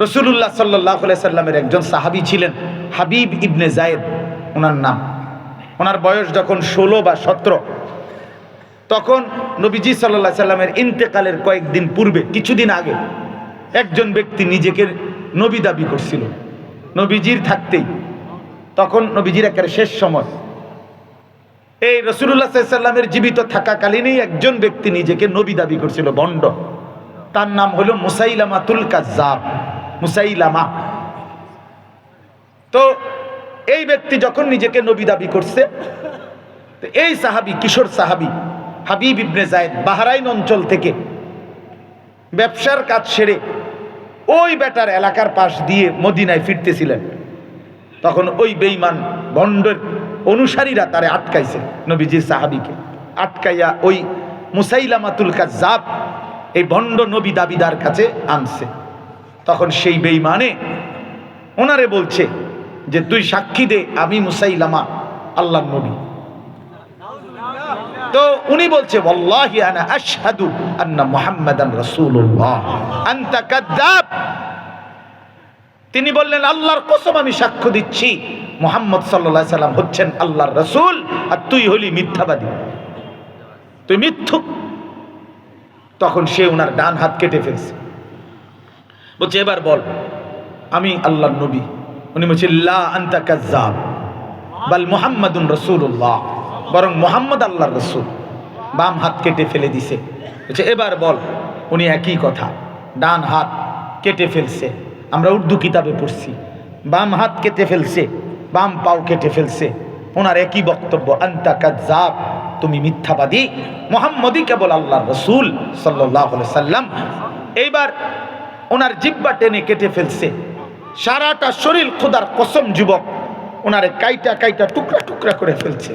রসুল্লাহ সাল্লাহ সাল্লামের একজন সাহাবি ছিলেন হাবিব ইবনে জায়েদ, ওনার নাম। ওনার বয়স যখন ষোলো বা সতেরো, তখন নবীজি সাল্লাহ সাল্লামের ইন্তেকালের কয়েকদিন পূর্বে, কিছুদিন আগে, একজন ব্যক্তি নিজেকে নবী দাবি করছিল। নবীজির থাকতেই। তখন নবীজির একেবারে শেষ সময়। এই রসুল্লাহ সাল্লামের জীবিত থাকাকালীনই একজন ব্যক্তি নিজেকে নবী দাবি করছিল, বন্ড। তার নাম হলো মুসাইলামা তুল কাজাব মুসাইলামা। তো এই ব্যক্তি যখন নিজেকে নবী দাবি করছে এই সাহাবি, কিশোর সাহাবি, হাবিব ইবনে জায়েদ বাহারাইন অঞ্চল থেকে ব্যবসার কাজ সেরে ওই বেটার এলাকার পাশ দিয়ে মদিনায় ফিরতেছিলেন। তখন ওই বেইমান ভণ্ডের অনুসারীরা তারে আটকাইছে নবীজির সাহাবিকে। আটকাইয়া ওই মুসাইলামাতুল কাজাব এই ভণ্ড নবী দাবিদার কাছে আনছে। তখন সেই বেইমানে ওনারে বলছে যে, তুই সাক্ষী দে, আমি মুসাইলামা আল্লাহ নবী। তো উনি বলছে তিনি বললেন, আল্লাহর কসম আমি সাক্ষ্য দিচ্ছি, মোহাম্মদ সাল্লাম হচ্ছেন আল্লাহর রসুল, আর তুই হলি মিথ্যাবাদী। তুই মিথ্যুক। তখন সে ওনার ডান হাত কেটে ফেলছে। বলছে, এবার বল। আমি আল্লাহর নবী। উনি বলছে, লা আন্তা কাজ্জাব, বাল মোহাম্মদুন রসুল্লাহ বরং মোহাম্মদ আল্লাহর রসুল। বাম হাত কেটে ফেলে দিছে। বলছে, এবার বল। উনি একই কথা, ডান হাত কেটে ফেলছে। আমরা উর্দু কিতাবে পড়ছি। বাম হাত কেটে ফেলছে, বাম পাও কেটে ফেলছে। ওনার একই বক্তব্য, আন্তা কাজ্জাব, তুমি মিথ্যাবাদী। মোহাম্মদই কেবল আল্লাহর রসুল সাল্লাহ সাল্লাম। এইবার ওনার জিব্বা টেনে কেটে ফেলছে। সারাটা শরীর খোদার কসম যুবক ওনারে কাইটা কাইটা টুকরা টুকরা করে ফেলছে।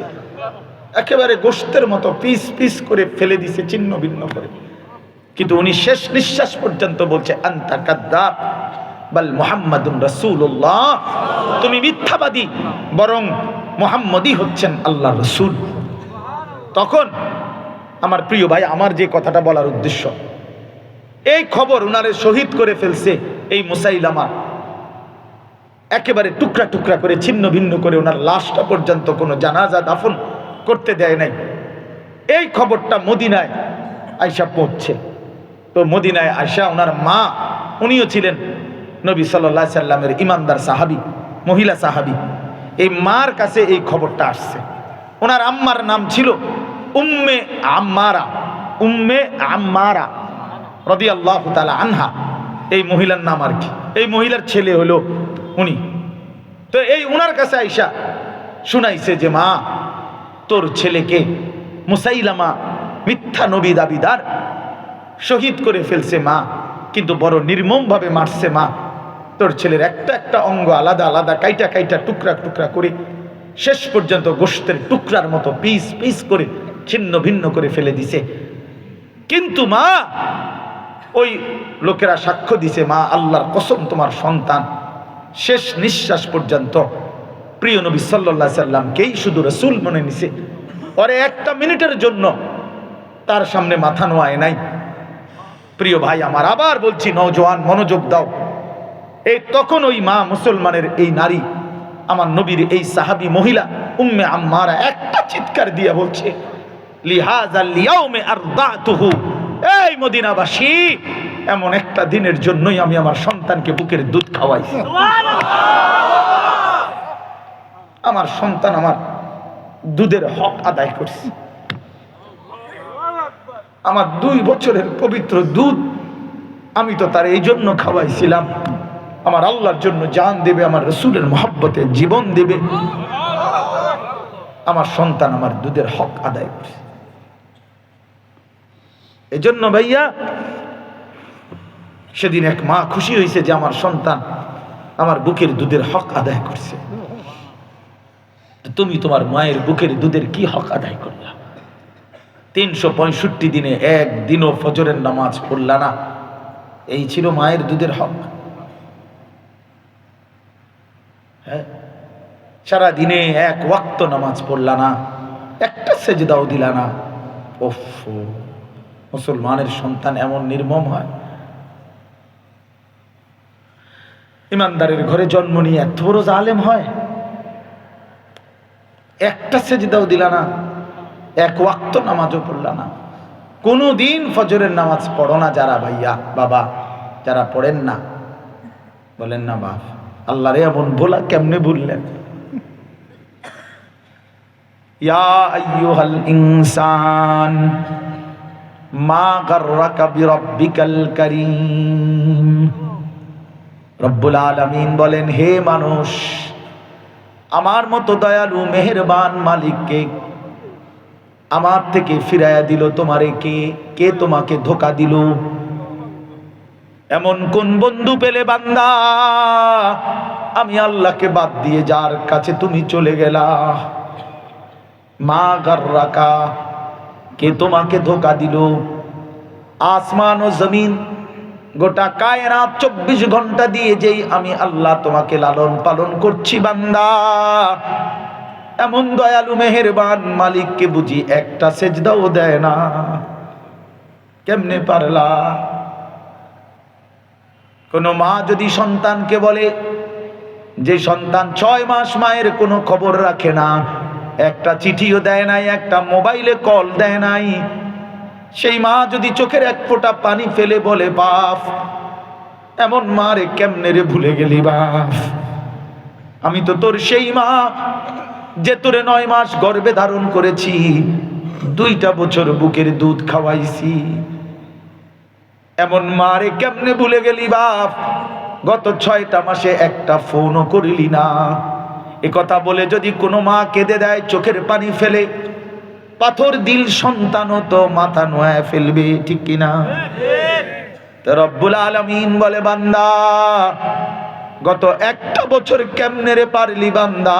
একেবারে গোস্তের মতো পিস পিস করে ফেলে দিছে, ছিন্ন ভিন্ন করে। কিন্তু উনি শেষ নিঃশ্বাস পর্যন্ত বলছে, আন্তা কাদ্দাব, বাল মোহাম্মদুন রসুল্লাহ তুমি মিথ্যাবাদী, বরং মোহাম্মদই হচ্ছেন আল্লাহ রসুল। তখন আমার প্রিয় ভাই, আমার যে কথাটা বলার উদ্দেশ্য এই খবর উনারে শহীদ করে ফেলছে এই মুসাইলামা। একেবারে টুকরা টুকরা করে, ছিন্ন ভিন্ন করে ওনার লাশটা পর্যন্ত কোনো জানাজা দাফন করতে দেয় নাই। এই খবরটা মদিনায় আয়সা পৌঁছছে তো মদিনায় আয়সা ওনার মা, উনিও ছিলেন নবী সাল্লা সাল্লামের ইমানদার সাহাবি, মহিলা সাহাবি। এই মার কাছে এই খবরটা আসছে। ওনার আম্মার নাম ছিল উম্মে আম্মারা। উম্মে আম্মারা। রদি আল্লাহ তালা আনহা। এই মহিলার নাম আর কি? এই মহিলার ছেলে হলো উনি। তো এই উনার কাছে আইসা শুনাইছে যে, মা, তোর ছেলেকে মুসাইলামা মিথ্যা নবী দাবিদার শহীদ করে ফেলছে মা, কিন্তু বড় নির্মমভাবে মারছে মা। তোর ছেলের একটা একটা অঙ্গ আলাদা আলাদা, কাইটা কাইটা, টুকরা টুকরা করে শেষ পর্যন্ত গোষ্ঠের টুকরার মতো পিস পিস করে ছিন্ন ভিন্ন করে ফেলে দিছে। কিন্তু মা ওই লোকেরা সাক্ষ্য দিছে, মা, আল্লাহর কসম, তোমার সন্তান শেষ নিঃশ্বাস পর্যন্ত প্রিয় নবী সাল্লা সাল্লামকেই শুধু রসুল মনে নিছে। পরে একটা মিনিটের জন্য তার সামনে মাথা নোয়ায় নাই। প্রিয় ভাই, আমার আবার বলছি, নওজোয়ান, মনোযোগ দাও। এই তখন ওই মা মুসলমানের এই নারী, আমার নবীর এই সাহাবি মহিলা, উম্মে আম্মারা একটা চিৎকার দিয়ে বলছে লিহাজ আর লিয়াও লিহাজা লিয়াউমে আরদাতুহু। এই মদিনাবাসী, এমন একটা দিনের জন্যই আমি আমার সন্তানকে বুকের দুধ খাওয়াইছি। আমার সন্তান আমার দুধের হক আদায় করছে। আমার দুই বছরের পবিত্র দুধ আমি তো তার এই জন্য খাওয়াইছিলাম। আমার আল্লাহর জন্য জান দেবে, আমার রসুলের মহাব্বতে জীবন দেবে। আমার সন্তান আমার দুধের হক আদায় করছে। এজন্য ভাইয়া, সেদিন এক মা খুশি হয়েছে যে আমার সন্তান আমার বুকের দুধের হক আদায় করছে। তুমি তোমার মায়ের বুকের দুধের কি হক আদায় করলা? তিনশো পঁয়ষট্টি দিনে একদিনও ফজরের নামাজ পড়লা না। এই ছিল মায়ের দুধের হক। হ্যাঁ? সারা দিনে এক ওয়াক্ত নামাজ পড়লা না, একটা সেজদাও দিলা না। ওফ! মুসলমানের সন্তান এমন নির্মম হয়। ইমানদারের ঘরে জন্ম নিয়ে এত বড় জালেম হয়। একটা সেজদাও দিলা না, এক ওয়াক্ত নামাজও পড়লা না। কোনো দিন ফজরের নামাজ পড়ো না যারা ভাইয়া, বাবা, যারা পড়েন না। বলেন না, বাপ আল্লাহ রে এমন বলা কেমনে ভুললেন? ইয়া আইয়ুহাল ইনসান মা গাররাকা বিরাব্বিকাল কারীম। রব্বুল আলামিন বলেন, হে মানুষ, আমার মতো দয়ালু, মেহেরবান মালিককে আমার থেকে ফিরাইয়া দিল। তোমারে কে কে তোমাকে ধোকা দিল? এমন কোন বন্ধু পেলে বান্দা? আমি আল্লাহকে বাদ দিয়ে যার কাছে তুমি চলে গেলা। মা গার্রাকা কে তোমাকে ধোকা দিল? আসমান ও জমিন, গোটা কায়নাত চব্বিশ ঘণ্টা দিয়ে যেই আমি আল্লাহ তোমাকে লালন পালন করছি, বান্দা। এমন দয়ালু, মেহেরবান মালিককে বুঝি একটা সেজদাও দেয় না। কেমনে পারলা? কোনো মা যদি সন্তানকে বলে, যে সন্তান ছয় মাস মায়ের কোনো খবর রাখে না একটা চিঠিও দেয় নাই, একটা মোবাইলে কল দেয় নাই। সেই মা যদি চোখের এক ফোঁটা পানি ফেলে বলে, বাপ, এমন মা রে কেমনে রে ভুলে গেলি বাপ? আমি তো তোর সেই মা যে তোরে নয় মাস গর্ভে ধারণ করেছি, দুইটা বছর বুকের দুধ খাওয়াইছি। এমন মারে কেমনে ভুলে গেলি বাপ? গত ছয়টা মাসে একটা ফোনও করিলি না। এ কথা বলে যদি কোনো মা কেঁদে দেয়, চোখের পানি ফেলে, পাথর, দিল সন্তানও তো মাথা নোয়া ফেলবে, ঠিক কিনা রব্বুল আলমিন বলে, বান্দা, গত একটা বছর কেমনে রে পারলি বান্দা?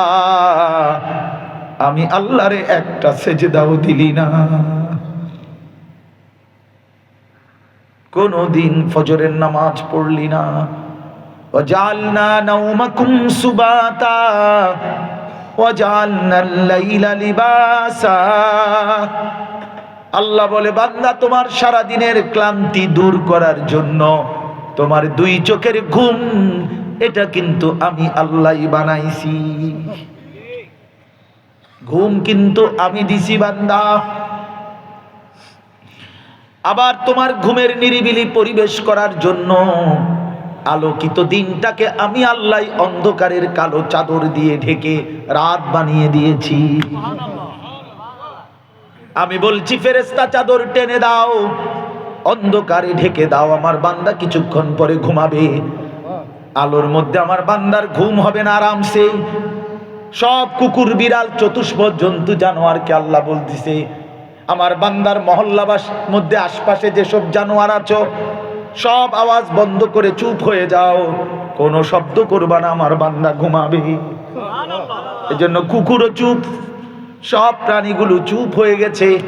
আমি আল্লাহরে একটা সেজদাও দিলি না। কোনো দিন ফজরের নামাজ পড়লি না। وجعلنا نومكم سباتا وجعلنا الليل لباسا আল্লাহ বলে বান্দা তোমার সারা দিনের ক্লান্তি দূর করার জন্য তোমার দুই চোখের ঘুম এটা কিন্তু আমি আল্লাহ বানাইছি ঘুম কিন্তু আমি দিছি বান্দা আবার তোমার ঘুমের নিরিবিলি পরিবেশ করার জন্য আলোকিত দিনটাকে আমি আল্লাহ অন্ধকারের কালো চাদর দিয়ে ঢেকে রাত বানিয়ে দিয়েছি। আমি বলছি ফেরেস্তা চাদর টেনে দাও, অন্ধকারে ঢেকে দাও, আমার বান্দা কিছুক্ষণ পরে ঘুমাবে। আলোর মধ্যে আমার বান্দার ঘুম হবে না আরামসে। সব কুকুর, বিড়াল, চতুষ্প জন্তু, জানোয়ারকে আল্লাহ বলতেছে, আমার বান্দার মহল্লাবাস মধ্যে আশপাশে যেসব জানোয়ার আছো সব আওয়াজ বন্ধ করে চুপ হয়ে যাও। কোনো শব্দ করবা না, আমার বান্দা ঘুমাবে। এই জন্য কুকুরও চুপ, সব প্রাণীগুলো চুপ হয়ে গেছে,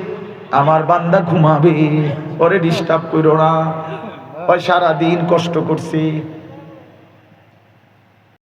আমার বান্দা ঘুমাবে। ওরে ডিস্টার্ব করো না। ওই সারাদিন কষ্ট করছে।